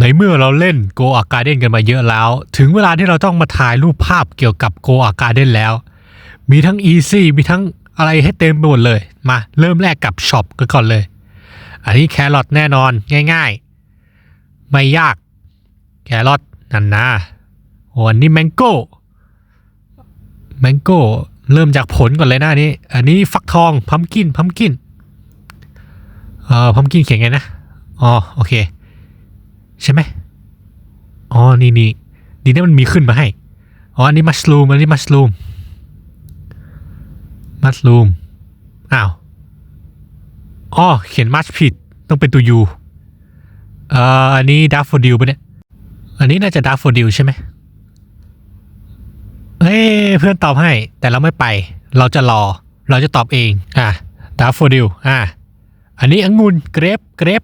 ในเมื่อเราเล่นโกอาการ์เด้นกันมาเยอะแล้ว ถึงเวลาที่เราต้องมาถ่ายรูปภาพเกี่ยวกับโกอาการ์เด้นแล้ว มีทั้งอีซี่มีทั้งอะไรให้เต็มไปหมดเลย มาเริ่มแรกกับช็อปกันก่อนเลย อันนี้แครอทแน่นอนง่ายๆ ไม่ยาก แครอทนันนะโอ้อันนี้แมงโก้แมงโก้เริ่มจากผลก่อนเลยนะนนี้ อันนี้ฟักทองพัมกินพัมกินเอ่อพัมกินเขียนไงนะอ๋อโอเค ใช่ไหมอ๋อ นี่นี่ดีนะมันมีขึ้นมาให้ อ๋อ อันนี้มัชลูม อันนี้มัชลูม มัชลูม อ้าว อ๋อ เขียนมัชผิด ต้องเป็นตัวยูเอ่อ อันนี้ดัฟโฟดิลปะเนี่ย อันนี้น่าจะดัฟโฟดิลใช่ไหมเฮ้ยเพื่อนตอบให้ แต่เราไม่ไป เราจะรอ เราจะตอบเอง อะดัฟโฟดิลอะ อันนี้องุ่นเกรปเกรป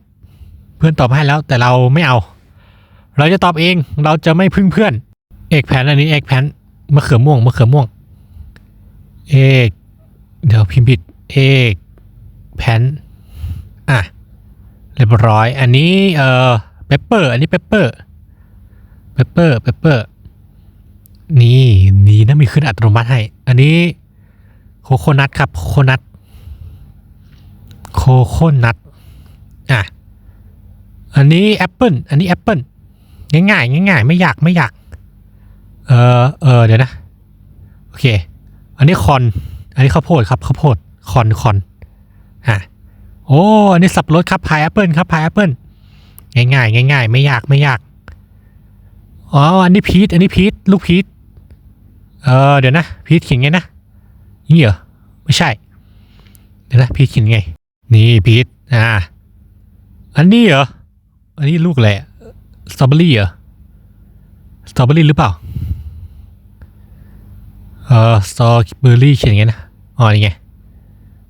พื่อนตอบให้แล้วแต่เราไม่เอา เราจะตอบเองเราจะไม่พึ่งเพื่อน เอกแผนอันนี้เอกแผนมะเขือม่วงมะเขือม่วง เอกเดี๋ยวพิมพ์ผิดเอกแผนอะเรียบร้อย อันนี้เอ่อเปปเปอร์ อันนี้เปปเปอร์เปปเปอร์เปปเปอร์นี่นี่นะมีขึ้นอัตโนมัติให้ อันนี้โคโคนัทครับโคโคนัทโคโคนัทอะ อันนี้แอปเปิลอันนี้แอปเปิลง่ายๆง่ายๆไม่ยากไม่ยาก เออเออเดี๋ยวนะ โอเค อันนี้คอน อันนี้ข้าวโพดครับข้าวโพดคอนคอนอะโอ้อันนี้สับรดครับพายแอปเปิลครับพายแอปเปิลง่ายๆง่ายๆ ไม่ยากไม่ยากอ๋ออันนี้พีชอันนี้พีชลูกพีชเออเดี๋ยวนะพีชเขียนไงนะนี่เหรอไม่ใช่ เดี๋ยวนะพีชเขียนไง นี่พีชอ่าอันนี้เหรอ อันนี้ลูกอะไรอะสตรอเบอรี่เหรอสตรอเบอรี่หรือเปล่า เออสตรอเบอรี่เขียนไงนะ อ๋อนี่ไง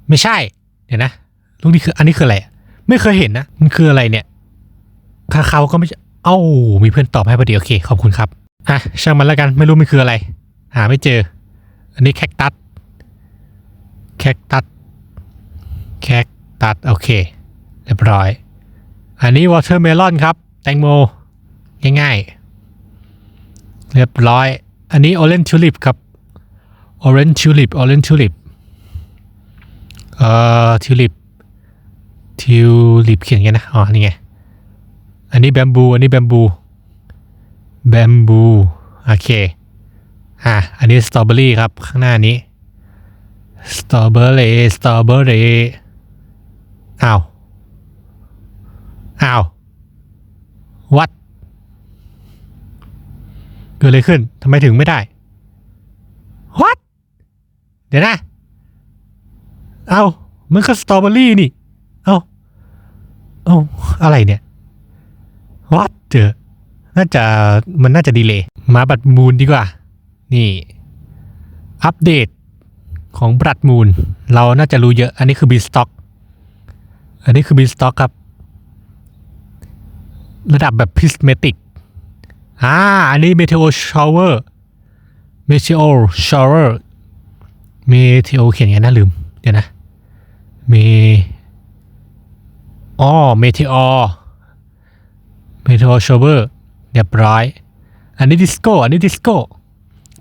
ไม่ใช่ เดี๋ยวนะ ลูกนี้คือ อันนี้คืออะไร ไม่เคยเห็นนะ มันคืออะไรเนี่ยคาคาก็ไม่เอ้า มีเพื่อนตอบให้พอดีโอเค ขอบคุณครับ อะ ช่างมันแล้วกัน ไม่รู้มันคืออะไร หาไม่เจอ อันนี้แคคตัส แคคตัส แคคตัส โอเค เรียบร้อย อันนี้วอเตอร์เมลอนครับ แตงโม ง่ายๆ เรียบร้อย อันนี้ orange tulip ครับ orange tulip orange tulip เอ่อ tulip tulip เขียนไงนะ อ๋อ นี่ไง อันนี้แบมบู อันนี้แบมบู แบมบู โอเค อะ อันนี้สตรอเบอรี่ครับ ข้างหน้านี้ สตรอเบอรี่ สตรอเบอรี่ อ้าว อ้าววัดเกิดอะไรขึ้นทำไมถึงไม่ได้วัดเดี๋ยวนะ เอามันก็สตรอเบอรี่นี่ เอาเอาอะไรเนี่ยวัดเจอ น่าจะมันน่าจะดีเลยมาบัตรมูลดีกว่า นี่ อัปเดตของบัตรมูล เราน่าจะรู้เยอะ อันนี้คือบีสต็อก อันนี้คือบีสต็อกครับ ระดับแบบพิสเมติกอ่าอันนี้ Meteor Shower Meteor Shower Meteor เขียนไงนะลืม เดี๋ยวนะเมอ๋อ Meteor Meteor Shower เรียบร้อย อันนี้ดิสโก้ อันนี้ดิสโก้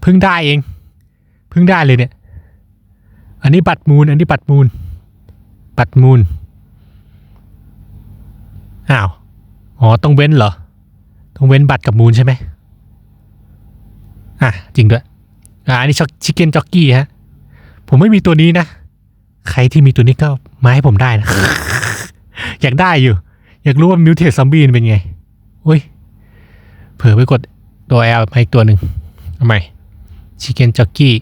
เพิ่งได้เอง เพิ่งได้เลยเนี่ย อันนี้บัตรมูล อันนี้บัตรมูล บัตรมูล อ้าว อ๋อ ต้องเว้นเหรอ ต้องเว้นบัตรกับมูลใช่ไหมอะ จริงด้วย อ่าอันนี้ช็อกชิคเก้นจ็อกกี้ฮะ ผมไม่มีตัวนี้นะ ใครที่มีตัวนี้ก็มาให้ผมได้นะ อยากได้อยู่ อยากรู้ว่ามิวเทสซัมบี้เป็นไงอุ้ย เผลอไปกดตัว L มาอีกตัวหนึ่งทำไมชิคเก้นจ็อกกี้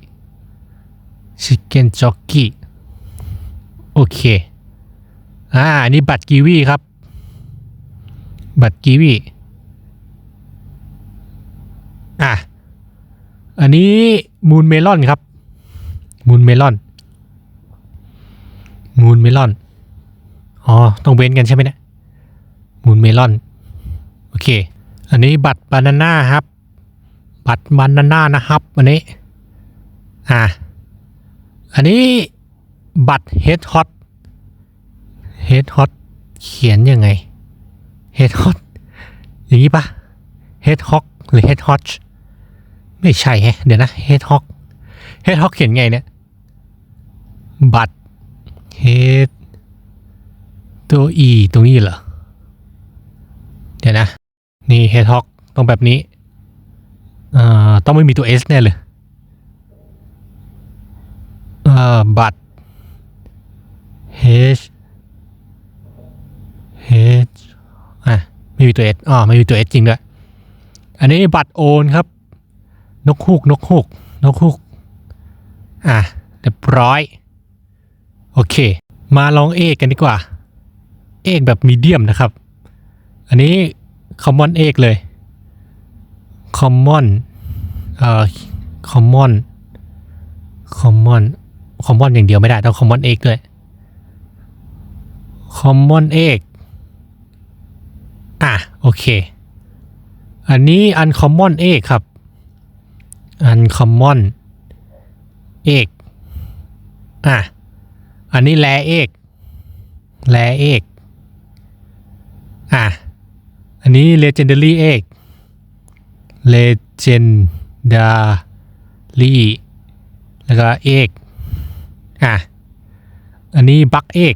ชิคเก้นจ็อกกี้โอเค อ่าอันนี้บัตรกีวีครับ บัตรกีวีอะ อันนี้มูนเมลอนครับ มูนเมลอน มูนเมลอน อ๋อ ต้องเว้นกันใช่ไหมเนี่ย มูนเมลอน โอเค อันนี้บัตรบานาน่าครับ บัตรบานาน่านะครับอันนี้ อะ อันนี้บัตรเฮดฮอต เฮดฮอตเขียนยังไง เฮดฮอตอย่างนี้ปะ hedgehog หรือ hedgehog ไม่ใช่แฮะเดี๋ยวนะ hedgehog hedgehog เขียนไงเนี่ย บัต head ตัว e ตรงนี้เหรอ เดี๋ยวนะ นี่ hedgehog ต้องแบบนี้อ่าต้องไม่มีตัว s แน่เลยอ่าบัต h h อะไม่มีตัว s อ๋อไม่มีตัว s จริงด้วย อันนี้บัตรโอนครับ นกฮูกนกฮูกนกฮูกอะเรียบร้อย โอเค มาลองเอกกันดีกว่า เอกแบบมีเดียมนะครับ อันนี้คอมมอนเอกเลยคอมมอนเอ่อคอมมอนคอมมอนคอมมอนอย่างเดียวไม่ได้ ต้องคอมมอนเอกด้วยคอมมอนเอก อะ โอเค อันนี้อันคอมมอนเอกครับอันคอมมอนเอกอะ อันนี้แลเอกแลเอกอะ อันนี้ legendary เอก legendary แล้วก็เอกอะ อันนี้บักเอก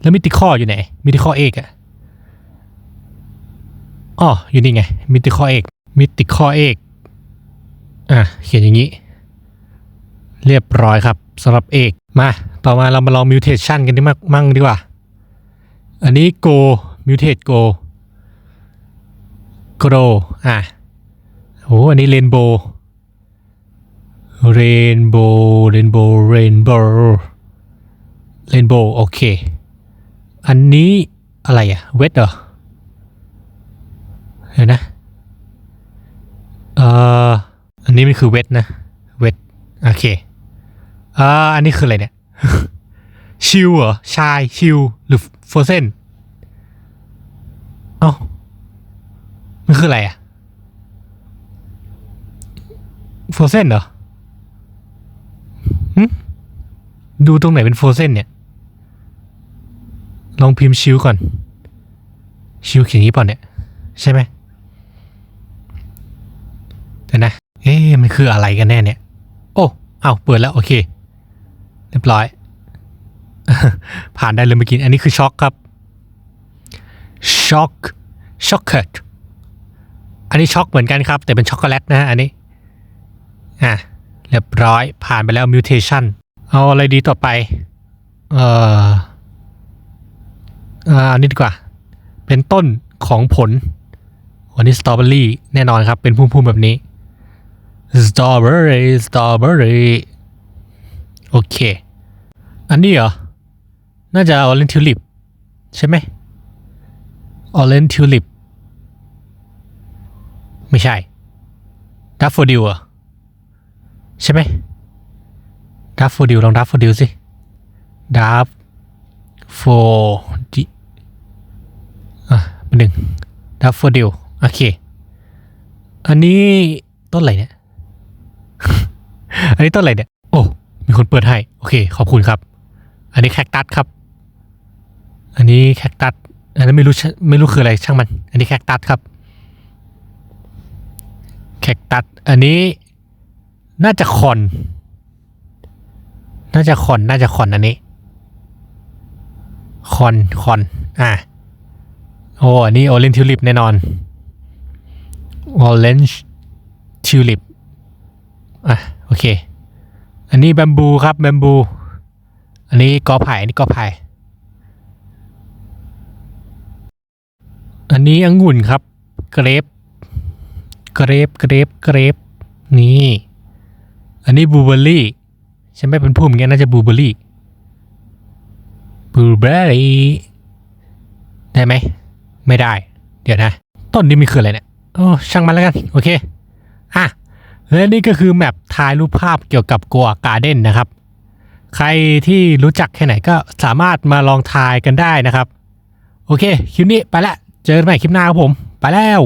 แล้วมิติข้ออยู่ไหน มิติข้อเอกอะ อ๋ออยู่นี่ไงมิติข้อเอกมิติข้อเอกอะเขียนอย่างนี้ เรียบร้อยครับสำหรับเอกมา ต่อมาเรามาลองมิวเทชันกันดีมากมั่งดีกว่า อันนี้ go mutate go grow อะโหอันนี้ rainbow rainbow rainbow rainbow rainbow โอเค อันนี้อะไรอะเวทเหรอ เห็นนะเอ่ออันนี้มันคือเวทนะ เวท โอเคอ่าอันนี้คืออะไรเนี่ย ชิวเหรอ ชาย ชิว หรือโฟเซนเอ้ามันคืออะไรอะโฟเซนเหรอหึดูตรงไหนเป็นโฟเซนเนี่ย ลองพิมพ์ชิวก่อน ชิวเขียนนี้ปล่าเนี่ย ใช่ไหม ดี๋ยวนะ เอ๊ะมันคืออะไรกันแน่เนี่ย โอ้เอาเปิดแล้วโอเค เรียบร้อย ผ่านได้เลยเมื่อกี้อันนี้คือช็อกครับช็อกช็อกเกตอันนี้ช็อกเหมือนกันครับ แต่เป็นช็อกโกแลตนะฮะอันนี้ อะ เรียบร้อยผ่านไปแล้วมิวเทชันเอาอะไรดีต่อไป เอ่ออ่าอันนี้ดีกว่า เป็นต้นของผลวันนี้สตรอเบอรี่แน่นอนครับ เป็นพุ่มๆแบบนี้ สตรอเบอรี่สตรอเบอรี่โอเค อันนี้เหรอ น่าจะออเรนทิวลิปใช่ไหมออเรนทิวลิปไม่ใช่ดัฟโฟดิวอะใช่ไหมดัฟโฟดิวลองดัฟโฟดิวสิดัฟโฟดิอะเป็นหนึ่งดัฟโฟดิวโอเค อันนี้ต้นอะไรเนี่ย อันนี้ต้นอะไรเนี่ย โอ้ มีคนเปิดให้ โอเค ขอบคุณครับ อันนี้แคคตัสครับ อันนี้แคคตัส อันนั้นไม่รู้ไม่รู้คืออะไรช่างมัน อันนี้แคคตัสครับ แคคตัส อันนี้น่าจะคอน น่าจะคอน น่าจะคอนอันนี้ คอน คอน อะ โอ้ อันนี้โอเรนทิวลิปแน่นอนโอเรนทิวลิปอะ อเค อันนี้แบมบูครับแบมบู อันนี้กอไผ่อันนี้กอไผ่อันนี้องุ่นครับ เกรปเกรปเกรปเกรปนี่ อันนี้บลูเบอร์รี่ใช่ไหมเป็นผู้เหมือนกันน่าจะบลูเบอร์รี่บลูเบอร์รี่ได้ไหม ไม่ได้ เดี๋ยวนะ ต้นนี้มันคืออะไรเนี่ยโอ้ช่างมันแล้วกัน โอเค อะ และนี่ก็คือแมปถ่ายรูปภาพเกี่ยวกับกัวการ์เด้นนะครับ ใครที่รู้จักแค่ไหนก็สามารถมาลองทายกันได้นะครับ โอเค คลิปนี้ไปละ เจอกันใหม่คลิปหน้าครับผม ไปแล้ว